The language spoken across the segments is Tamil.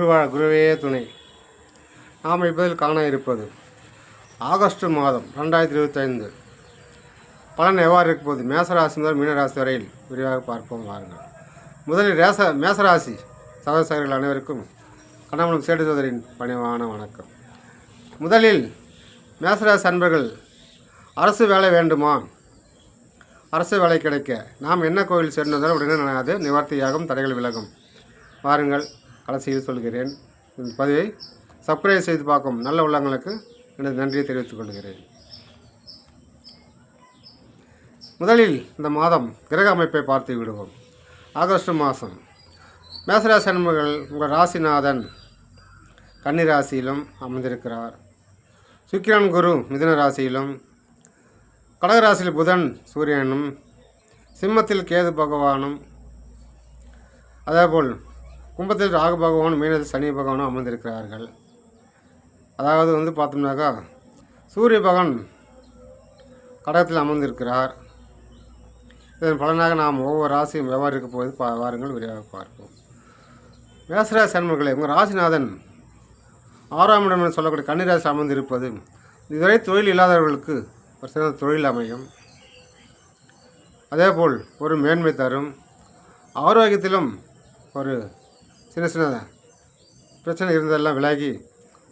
குருவா குருவே துணை. நாம் இப்போதில் காண இருப்பது ஆகஸ்ட் மாதம் ரெண்டாயிரத்தி இருபத்தைந்து. பலன் எவ்வாறு இருக்கும்போது மேசராசி முதல் மீனராசி வரையில் விரிவாக பார்ப்போம் வாருங்கள். முதலில் ரேச மேசராசி சகோதர சகோதரிகள் அனைவருக்கும் கண்ணாமலம் சேடு சோதரின் பணிவான வணக்கம். முதலில் மேசராசி அன்பர்கள் அரசு வேலை வேண்டுமா? அரசு வேலை கிடைக்க. நாம் என்ன கோவில் சேர்ந்ததால் உடனே அது நிவர்த்தியாகும் தடைகள் விலகும். வாருங்கள். கடைசியில் சொல்கிறேன். இந்த பதிவை சப்ஸ்கிரைப் செய்து பார்க்கும் நல்ல உள்ளங்களுக்கு எனது நன்றியை தெரிவித்துக் கொள்கிறேன். முதலில் இந்த மாதம் கிரக அமைப்பை பார்த்து விடுவோம். ஆகஸ்ட் மாதம் மேசராசி அன்பர்கள் உங்கள் ராசிநாதன் கன்னிராசியிலும் அமர்ந்திருக்கிறார். சுக்கிரன் குரு மிதுன ராசியிலும் கடகராசியில் புதன் சூரியனும் சிம்மத்தில் கேது பகவானும் அதேபோல் கும்பத்தில் ராகு பகவான் மீனத்தில் சனி பகவானும் அமர்ந்திருக்கிறார்கள். அதாவது வந்து பார்த்தோம்னாக்கா சூரிய பகவான் கடகத்தில் அமர்ந்திருக்கிறார். இதன் பலனாக நாம் ஒவ்வொரு ராசியும் எவ்வாறு இருக்க போது பா வாருங்கள் விரைவாக பார்ப்போம். மேசராசி அன்பர்களே உங்கள் ராசிநாதன் ஆறாம் இடம் என்று சொல்லக்கூடிய கன்னிராசி அமர்ந்திருப்பது இதுவரை தொழில் இல்லாதவர்களுக்கு ஒரு சிறந்த தொழில் அமையும். அதேபோல் ஒரு மேன்மை தரும். ஆரோக்கியத்திலும் ஒரு சின்ன சின்ன பிரச்சனை இருந்ததெல்லாம் விலகி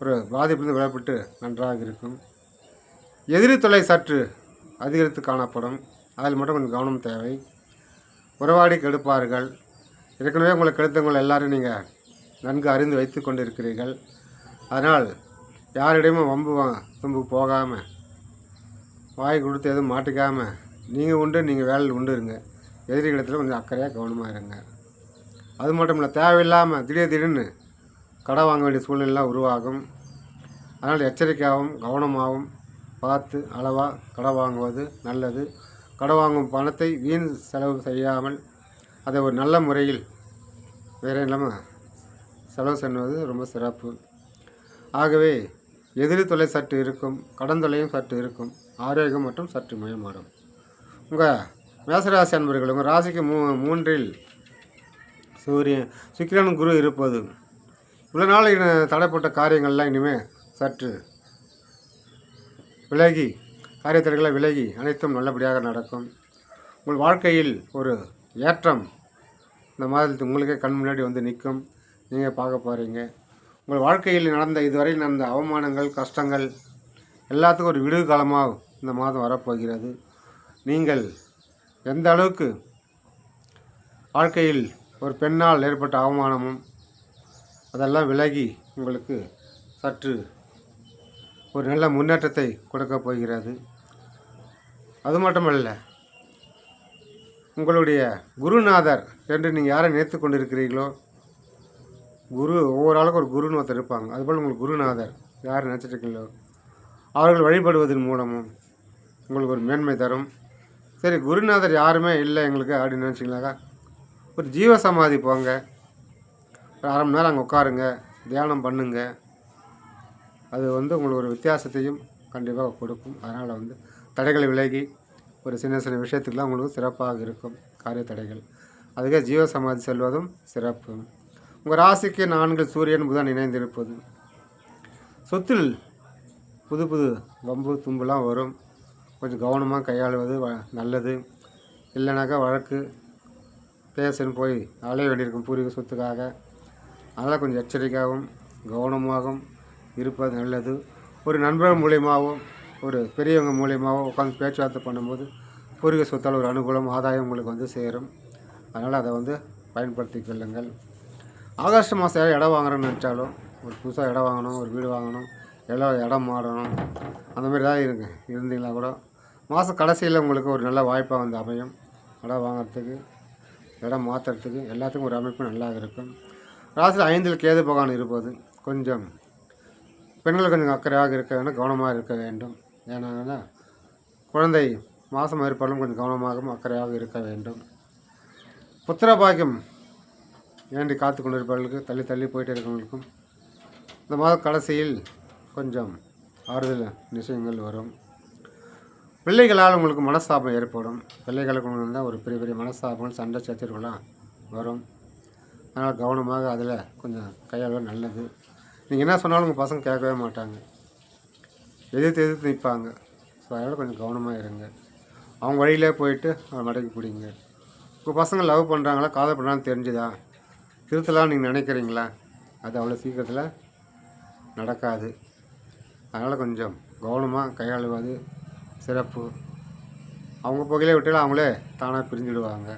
ஒரு பாதிப்பிலிருந்து விலப்பட்டு நன்றாக இருக்கும். எதிரி தொலை சற்று அதிகரித்து காணப்படும். அதில் மட்டும் கொஞ்சம் கவனம் தேவை. உறவாடி கெடுப்பார்கள் ஏற்கனவே உங்களை கெடுத்தவங்களை எல்லாரும் நீங்கள் நன்கு அறிந்து வைத்து கொண்டு இருக்கிறீர்கள் அதனால் யாரிடையுமே வம்பு தும்பு போகாமல் வாய் கொடுத்து எதுவும் மாட்டிக்காமல் நீங்கள் உண்டு நீங்கள் வேலையில் உண்டு இருங்க. எதிரிகளிடத்தில் கொஞ்சம் அக்கறையாக கவனமாக இருங்க. அது மட்டும் இல்லை தேவையில்லாமல் திடீர் திடீர்னு கடை வாங்க வேண்டிய சூழ்நிலைலாம் உருவாகும். அதனால் எச்சரிக்கையாகவும் கவனமாகவும் பார்த்து அளவாக கடை வாங்குவது நல்லது. கடை வாங்கும் பணத்தை வீண் செலவு செய்யாமல் அதை ஒரு நல்ல முறையில் வேறு இல்லாமல் செலவு செய்வது ரொம்ப சிறப்பு. ஆகவே எதிரி தொலை சற்று இருக்கும் கடன் தொலையும் சற்று இருக்கும் ஆரோக்கியம் மற்றும் சற்று மேம்படும். உங்கள் மேசராசி அன்பர்கள் உங்கள் ராசிக்கு மூ மூன்றில் சூரியன் சுக்கிரன் குரு இருப்பது. இவ்வளோ நாள் தடைப்பட்ட காரியங்கள்லாம் இனிமேல் சற்று விலகி காரியத்தடைகளை விலகி அனைத்தும் நல்லபடியாக நடக்கும். உங்கள் வாழ்க்கையில் ஒரு ஏற்றம் இந்த மாதத்தில் உங்களுக்கே கண் முன்னாடி வந்து நிற்கும். நீங்கள் பார்க்க போகிறீங்க உங்கள் வாழ்க்கையில் நடந்த இதுவரை நடந்த அவமானங்கள் கஷ்டங்கள் எல்லாத்துக்கும் ஒரு விடுவு காலமாக இந்த மாதம் வரப்போகிறது. நீங்கள் எந்த அளவுக்கு வாழ்க்கையில் ஒரு பெண்ணால் ஏற்பட்ட அவமானமும் அதெல்லாம் விலகி உங்களுக்கு சற்று ஒரு நல்ல முன்னேற்றத்தை கொடுக்க போகிறது. அது மட்டுமல்ல உங்களுடைய குருநாதர் என்று நீங்கள் யாரை நினைத்து கொண்டிருக்கிறீர்களோ குரு ஒவ்வொரு ஆளுக்கும் ஒரு குருன்னு ஒருத்தர் இருப்பாங்க. அதுபோல் உங்களுக்கு குருநாதர் யார் நினச்சிட்ருக்கீங்களோ அவர்கள் வழிபடுவதன் மூலமும் உங்களுக்கு ஒரு மேன்மை தரும். சரி குருநாதர் யாருமே இல்லை எங்களுக்கு அப்படின்னு நினச்சிங்களாக்கா ஒரு ஜீவ சமாதி போங்க. ஒரு அரை மணி நேரம் அங்கே உட்காருங்க. தியானம் பண்ணுங்க. அது வந்து உங்களுக்கு ஒரு வித்தியாசத்தையும் கண்டிப்பாக கொடுக்கும். அதனால் வந்து தடைகளை விலகி ஒரு சின்ன சின்ன விஷயத்துக்கெலாம் உங்களுக்கு சிறப்பாக இருக்கும். காரிய தடைகள். அதுக்கே ஜீவ சமாதி செல்வதும் சிறப்பு. உங்கள் ராசிக்கு நான்கு சூரியன் புதன் இணைந்திருப்பது. சொத்தில் புது புது வம்பு தும்புலாம் வரும். கொஞ்சம் கவனமாக கையாளுவது வ- நல்லது. இல்லைனாக்கா வழக்கு பேசன்னு போய் அலைய வேண்டியிருக்கும் பூர்வீக சொத்துக்காக. அதனால் கொஞ்சம் எச்சரிக்கையாகவும் கவனமாகவும் இருப்பது நல்லது. ஒரு நண்பர்கள் மூலியமாகவும் ஒரு பெரியவங்க மூலியமாகவும் உட்காந்து பேச்சுவார்த்தை பண்ணும்போது பூர்வீக சொத்தால் ஒரு அனுகூலம் ஆதாயம் உங்களுக்கு வந்து சேரும். அதனால் அதை வந்து பயன்படுத்தி கொள்ளுங்கள். ஆகஸ்ட் மாதம் இடம் வாங்குறோன்னு நினச்சாலும் ஒரு புதுசாக இடம் வாங்கணும் ஒரு வீடு வாங்கணும் எல்லாம் இடம் மாறணும் அந்த மாதிரி தான் இருங்க. இருந்தீங்களா கூட மாத கடைசியில் உங்களுக்கு ஒரு நல்ல வாய்ப்பாக வந்து அமையும். இடம் வாங்குறதுக்கு இடம் மாற்றுறதுக்கு எல்லாத்துக்கும் ஒரு அமைப்பு நல்லா இருக்கும். ராசியில் ஐந்தில் கேது பகவான் இருப்பது கொஞ்சம் பெண்கள் கொஞ்சம் அக்கறையாக இருக்க வேண்டும் கவனமாக இருக்க வேண்டும். ஏன்னா குழந்தை மாதம் இருப்பாலும் கொஞ்சம் கவனமாகவும் அக்கறையாக இருக்க வேண்டும். புத்திர பாக்கியம் ஏண்டி காத்து கொண்டிருப்பவர்களுக்கு தள்ளி தள்ளி போயிட்டு இருக்கிறவங்களுக்கும் இந்த மாத கடைசியில் கொஞ்சம் ஆறுதல் விஷயங்கள் வரும். பிள்ளைகளால் உங்களுக்கு மனஸ்தாபம் ஏற்படும். பிள்ளைகளுக்கு வந்து ஒரு பெரிய பெரிய மனஸ்தாபங்கள் சண்டை சச்சரவுலாம் வரும். அதனால் கவனமாக அதில் கொஞ்சம் கையாள நல்லது. நீங்கள் என்ன சொன்னாலும் உங்கள் பசங்க கேட்கவே மாட்டாங்க. எதிர்த்து எதிர்த்து நிற்பாங்க. ஸோ அதனால் கொஞ்சம் கவனமாக இருங்க. அவங்க வழியிலே போயிட்டு அவங்க மடக்கி பிடிங்க. உங்கள் பசங்க லவ் பண்ணுறாங்களா காதல் பண்ணுறான்னு தெரிஞ்சுதா? திருத்தலாம் நீங்கள் நினைக்கிறீங்களா? அது அவ்வளோ சீக்கிரத்தில் நடக்காது. அதனால் கொஞ்சம் கவனமாக கையாளுவது சிறப்பு. அவங்க புகையிலே விட்டாலும் அவங்களே தானாக பிரிஞ்சுடுவாங்க.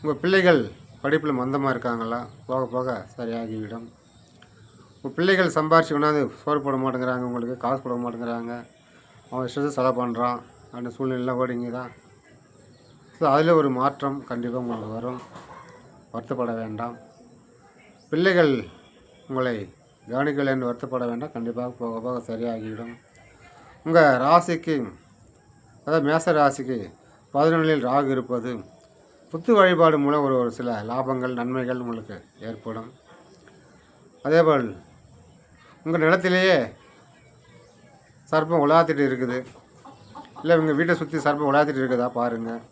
உங்கள் பிள்ளைகள் படிப்பில் மந்தமாக இருக்காங்களா? போக போக சரியாகிவிடும். உங்கள் பிள்ளைகள் சம்பாரிச்சு கொண்டாந்து சோறு போட மாட்டேங்கிறாங்க உங்களுக்கு காசு போட மாட்டேங்கிறாங்க. அவன் இஷ்டத்தை செலவு பண்ணுறான் அந்த சூழ்நிலைலாம் ஓடிங்க தான் ஸோ அதில் ஒரு மாற்றம் கண்டிப்பாக உங்களுக்கு வரும். வருத்தப்பட வேண்டாம். பிள்ளைகள் உங்களை கவனிக்கலை என்று வருத்தப்பட வேண்டாம். கண்டிப்பாக போக போக சரியாகிவிடும். உங்கள் ராசிக்கு அதாவது மேச ராசிக்கு பதினொன்றில் ராகு இருப்பது புத்து வழிபாடு மூலம் ஒரு ஒரு சில லாபங்கள் நன்மைகள் உங்களுக்கு ஏற்படும். அதேபோல் உங்கள் நிலத்திலேயே சர்ப்பம் உலாத்திட்டு இருக்குது. இல்லை உங்கள் வீட்டை சுற்றி சர்ப்பம் உலாத்திட்டு இருக்குதா பாருங்கள்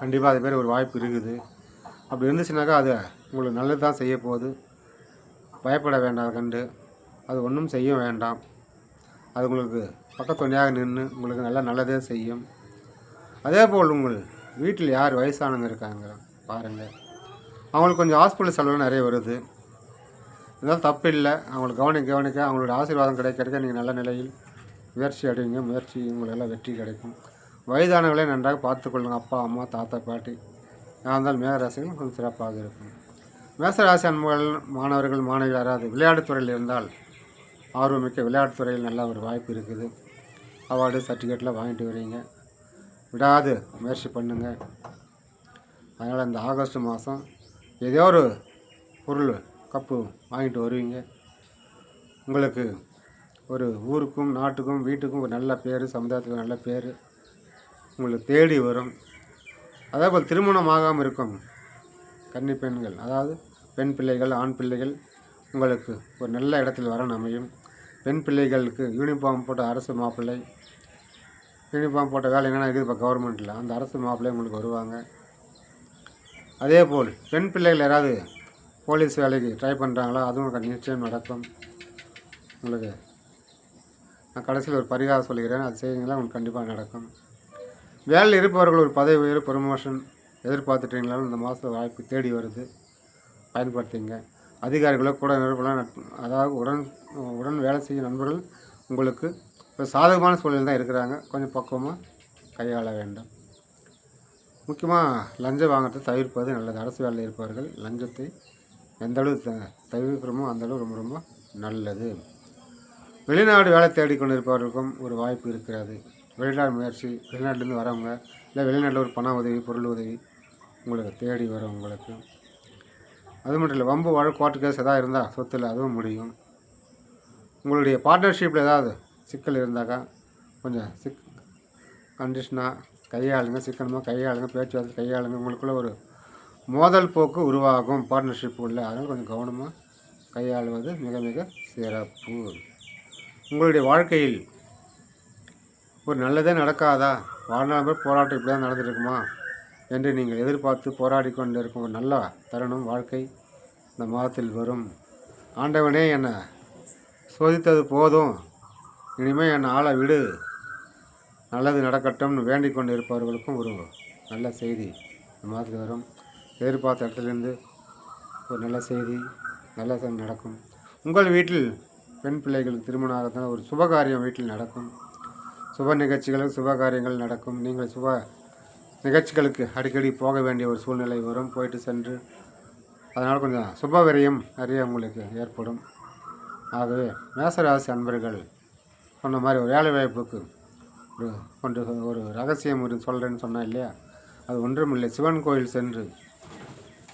கண்டிப்பாக அது பேர் ஒரு வாய்ப்பு இருக்குது. அப்படி இருந்துச்சுனாக்கா அது உங்களுக்கு நல்லது தான் செய்ய போகுது பயப்பட வேண்டாம் கண்டு. அது ஒன்றும் செய்ய வேண்டாம். அது உங்களுக்கு பக்கத்துணையாக நின்று உங்களுக்கு நல்லா நல்லதே செய்யும். அதே போல் உங்கள் வீட்டில் யார் வயசானவங்க இருக்காங்க பாருங்கள் அவங்களுக்கு கொஞ்சம் ஹாஸ்பிட்டல் செலவு நிறைய வருது. இதெல்லாம் தப்பு இல்லை அவங்களுக்கு கவனிக்க கவனிக்க அவங்களோட ஆசீர்வாதம் கிடைக்க கிடைக்க நீங்கள் நல்ல நிலையில் முயற்சி அடைவீங்க முயற்சி உங்களுக்கு எல்லாம் வெற்றி கிடைக்கும். வயதானவர்களே நன்றாக பார்த்துக்கொள்ளுங்க. அப்பா அம்மா தாத்தா பாட்டி. நான் இருந்தாலும் மேகராசிகள் கொஞ்சம் சிறப்பாக இருக்கும். மேசராசி அன்புகள் மாணவர்கள் மாணவிகள் யாராவது விளையாட்டுத்துறையில் இருந்தால் ஆர்வமிக்க விளையாட்டுத்துறையில் நல்ல ஒரு வாய்ப்பு இருக்குது. அவார்டு சர்டிஃபிகேட்லாம் வாங்கிட்டு வரீங்க. விடாது முயற்சி பண்ணுங்கள் அதனால் இந்த ஆகஸ்ட் மாதம் ஏதோ ஒரு பொருள் கப்பு வாங்கிட்டு வருவீங்க. உங்களுக்கு ஒரு ஊருக்கும் நாட்டுக்கும் வீட்டுக்கும் ஒரு நல்ல பேர் சமுதாயத்துக்கு நல்ல பேர் உங்களுக்கு தேடி வரும். அதே போல் திருமணம் ஆகாமல் இருக்கும் கன்னி பெண்கள் அதாவது பெண் பிள்ளைகள் ஆண் பிள்ளைகள் உங்களுக்கு ஒரு நல்ல இடத்தில் வரணும் அமையும். பெண் பிள்ளைகளுக்கு யூனிஃபார்ம் போட்ட அரசு மாப்பிள்ளை யூனிஃபார்ம் போட்ட வேலை என்னென்ன இருக்குது இப்போ கவர்மெண்ட்டில் அந்த அரசு மாப்பிள்ளை உங்களுக்கு வருவாங்க. அதே போல் பெண் பிள்ளைகள் யாராவது போலீஸ் வேலைக்கு ட்ரை பண்ணுறாங்களா அதுவும் நிச்சயம் நடக்கும். உங்களுக்கு நான் கடைசியில் ஒரு பரிகாரம் சொல்லிக்கிறேன். அது செய்யுங்களா உங்களுக்கு கண்டிப்பாக நடக்கும். வேலையில் இருப்பவர்கள் ஒரு பதவி உயர் ப்ரொமோஷன் எதிர்பார்த்துட்டீங்களாலும் இந்த மாதத்தில் வாய்ப்பு தேடி வருது. பயன்படுத்திங்க. அதிகாரிகளோ கூட நிறுவனம் அதாவது உடன் உடன் வேலை செய்யும் நண்பர்கள் உங்களுக்கு ஒரு சாதகமான சூழலில் தான் இருக்கிறாங்க. கொஞ்சம் பக்குவமாக கையாள வேண்டும். முக்கியமாக லஞ்சம் வாங்குறதை தவிர்ப்பது நல்லது. அரசு வேலையில் இருப்பவர்கள் லஞ்சத்தை எந்தளவு த- தவிர்க்கிறோமோ அந்தளவு ரொம்ப ரொம்ப நல்லது. வெளிநாடு வேலை தேடிக்கொண்டு இருப்பவர்களுக்கும் ஒரு வாய்ப்பு இருக்கிறது. வெளிநாடு முயற்சி வெளிநாட்டிலேருந்து வரவங்க இல்லை வெளிநாட்டில் ஒரு பண உதவி பொருள் உதவி உங்களுக்கு தேடி வரும் உங்களுக்கு. அது மட்டும் இல்லை வம்பு வழக்கு கோர்ட்டு கேஸ் எதாவது இருந்தால் சொத்தில் அதுவும் முடியும். உங்களுடைய பார்ட்னர்ஷிப்பில் ஏதாவது சிக்கல் இருந்தாக்கா கொஞ்சம் சிக் கண்டிஷனாக கையாளுங்க சிக்கனமாக கையாளுங்க பேச்சுவார்த்தை கையாளுங்க. உங்களுக்குள்ள ஒரு மோதல் போக்கு உருவாகும் பார்ட்னர்ஷிப் உள்ள. அதனால் கொஞ்சம் கவனமாக கையாளுவது மிக மிக சிறப்பு. உங்களுடைய வாழ்க்கையில் ஒரு நல்லதே நடக்காதா? வாழ்நாள் போராட்டம் இப்படி தான் நடந்துருக்குமா என்று நீங்கள் எதிர்பார்த்து போராடி கொண்டிருக்கும் ஒரு நல்ல தருணம் வாழ்க்கை இந்த மாதத்தில் வரும். ஆண்டவனே என்னை சோதித்தது போதும். இனிமேல் என்னை ஆளை விடு. நல்லது நடக்கட்டும்னு வேண்டிக் கொண்டு இருப்பவர்களுக்கும் ஒரு நல்ல செய்தி இந்த மாதத்தில் வரும். எதிர்பார்த்த இடத்துலேருந்து ஒரு நல்ல செய்தி நல்ல நடக்கும். உங்கள் வீட்டில் பெண் பிள்ளைகளுக்கு திருமணம் ஆகிறதுனால ஒரு சுபகாரியம் வீட்டில் நடக்கும். சுப நிகழ்ச்சிகளும் சுப காரியங்கள் நடக்கும். நீங்கள் சுப நிகழ்ச்சிகளுக்கு அடிக்கடி போக வேண்டிய ஒரு சூழ்நிலை வரும். போயிட்டு சென்று அதனால் கொஞ்சம் சுப விரயம் நிறைய உங்களுக்கு ஏற்படும். ஆகவே மேசராசி அன்பர்கள் சொன்ன மாதிரி ஒரு வேலை வாய்ப்புக்கு ஒரு ஒன்று ஒரு ரகசியம் ஒரு சொல்கிறேன்னு சொன்னேன் இல்லையா? அது ஒன்றுமில்லை சிவன் கோயில் சென்று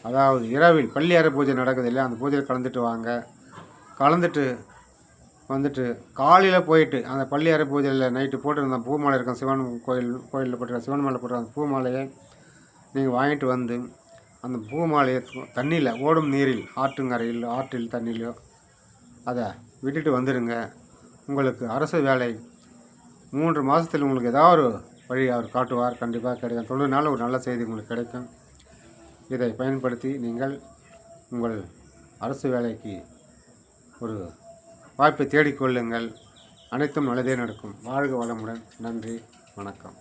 அதாவது இரவில் பள்ளி அறை பூஜை நடக்குது இல்லையா? அந்த பூஜையில் கலந்துட்டு வாங்க. கலந்துட்டு வந்துட்டு காலையில் போயிட்டு அந்த பள்ளி அறை பூஜையில் நைட்டு போட்டிருந்த பூமாலை இருக்கும். சிவன் கோயில் கோயிலில் போட்டிருக்க சிவன் மாலை போட்டிருக்க அந்த பூமாலையை நீங்கள் வாங்கிட்டு வந்து அந்த பூமாலையை தண்ணியில் ஓடும் நீரில் ஆற்றுங்கரையில் ஆற்றில் தண்ணியிலையோ அதை விட்டுட்டு வந்துடுங்க உங்களுக்கு அரசு வேலை மூன்று மாதத்தில் உங்களுக்கு ஏதாவது ஒரு வழி அவர் காட்டுவார். கண்டிப்பாக கிடைக்கும். தொழில்னால ஒரு நல்ல செய்தி உங்களுக்கு கிடைக்கும். இதை பயன்படுத்தி நீங்கள் உங்கள் அரசு வேலைக்கு ஒரு வாய்ப்பை தேடிக்கொள்ளுங்கள். அனைத்தும் நல்லதே நடக்கும். வாழ்க வளமுடன். நன்றி. வணக்கம்.